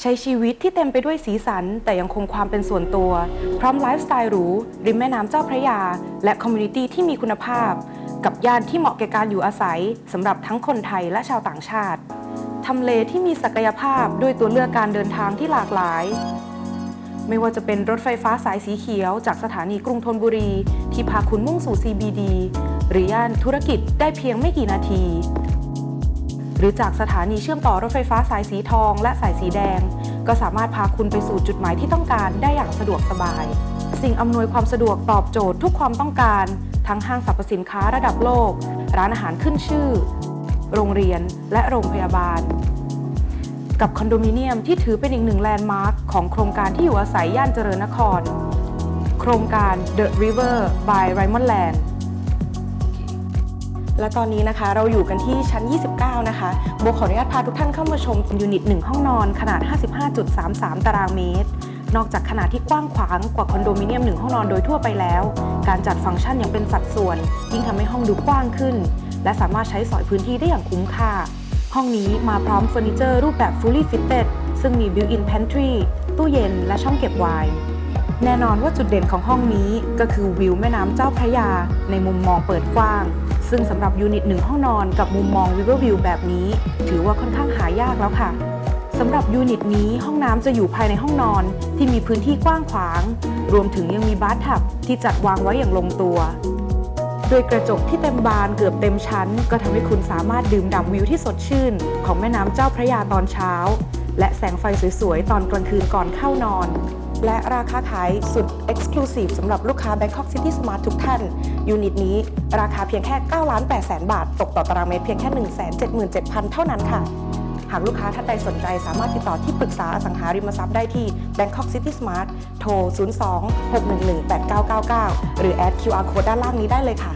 ใช้ชีวิตที่เต็มไปด้วยสีสัน แต่ยังคงความเป็นส่วนตัว พร้อมไลฟ์สไตล์หรู ริมแม่น้ำเจ้าพระยา และคอมมูนิตี้ที่มีคุณภาพ กับย่านที่เหมาะแก่การอยู่อาศัยสำหรับทั้งคนไทยและชาวต่างชาติทำเลที่มีศักยภาพด้วยตัวเลือกการเดินทางที่หลากหลาย ไม่ว่าจะเป็นรถไฟฟ้าสายสีเขียว จากสถานีกรุงธนบุรี ที่พาคุณมุ่งสู่ CBD หรือย่านธุรกิจได้เพียงไม่กี่นาที หรือจากสถานีเชื่อมต่อรถไฟฟ้าสายสีทองและสายสีแดง ก็สามารถพาคุณไปสู่จุดหมายที่ต้องการได้อย่างสะดวกสบาย สิ่งอำนวยความสะดวกตอบโจทย์ทุกความต้องการ ทั้งห้างสรรพสินค้าระดับโลก ร้านอาหารขึ้นชื่อ โรงเรียนและโรงพยาบาล กับคอนโดมิเนียมที่ถือเป็นอีกหนึ่งแลนด์มาร์คของโครงการที่อยู่อาศัยย่านเจริญนคร โครงการ The River by Raymond Land และตอนนี้นะคะเราอยู่กันที่ชั้น 29 นะคะโบขออนุญาตพาทุกท่านเข้ามาชมยูนิต 1 ห้องนอนขนาด 55.33 ตารางเมตร นอกจากขนาดที่กว้างขวางกว่าคอนโดมิเนียม 1 ห้องนอนโดยทั่วไปแล้ว การจัดฟังก์ชันย่างเป็นสัดส่วน ยิ่งทำให้ห้องดูกว้างขึ้น และสามารถใช้สอยพื้นที่ได้อย่างคุ้มค่า ห้องนี้มาพร้อมเฟอร์นิเจอร์รูปแบบ fully fitted ซึ่งมี built-in pantry ตู้เย็น และช่องเก็บไวน์แน่นอนว่าจุดเด่นของห้องนี้ก็คือวิวแม่น้ำเจ้าพระยา ในมุมมองเปิดกว้าง ซึ่งสำหรับยูนิตหนึ่งห้องนอนกับมุมมอง River View แบบนี้ ถือว่าค่อนข้างหายากแล้วค่ะสำหรับยูนิตนี้ห้องน้ำจะอยู่ภายในห้องนอนที่มีพื้นที่กว้างขวาง รวมถึงยังมีบาร์ทับที่จัดวางไว้อย่างลงตัว โดยกระจกที่เต็มบานเกือบเต็มชั้น ก็ทำให้คุณสามารถดื่มด่ำวิวที่สดชื่น ของแม่น้ำเจ้าพระยาตอนเช้า และแสงไฟสวยๆ ตอนกลางคืนก่อนเข้านอน และราคาขายสุด Exclusive สำหรับลูกค้า Bangkok City Smart ทุกท่าน ยูนิตนี้ราคาเพียงแค่ 9 ล้าน8แสนบาท ตกต่อตารางเมตรเพียงแค่ 1 7 7 0 0 0 เท่านั้นค่ะ หากลูกค้าท่านใดสนใจสามารถติดต่อที่ปรึกษาอสังหาริมทรัพย์ได้ที่ Bangkok City Smart โทร 02 611 8999 หรือแอด QR Code ด้านล่างนี้ได้เลยค่ะ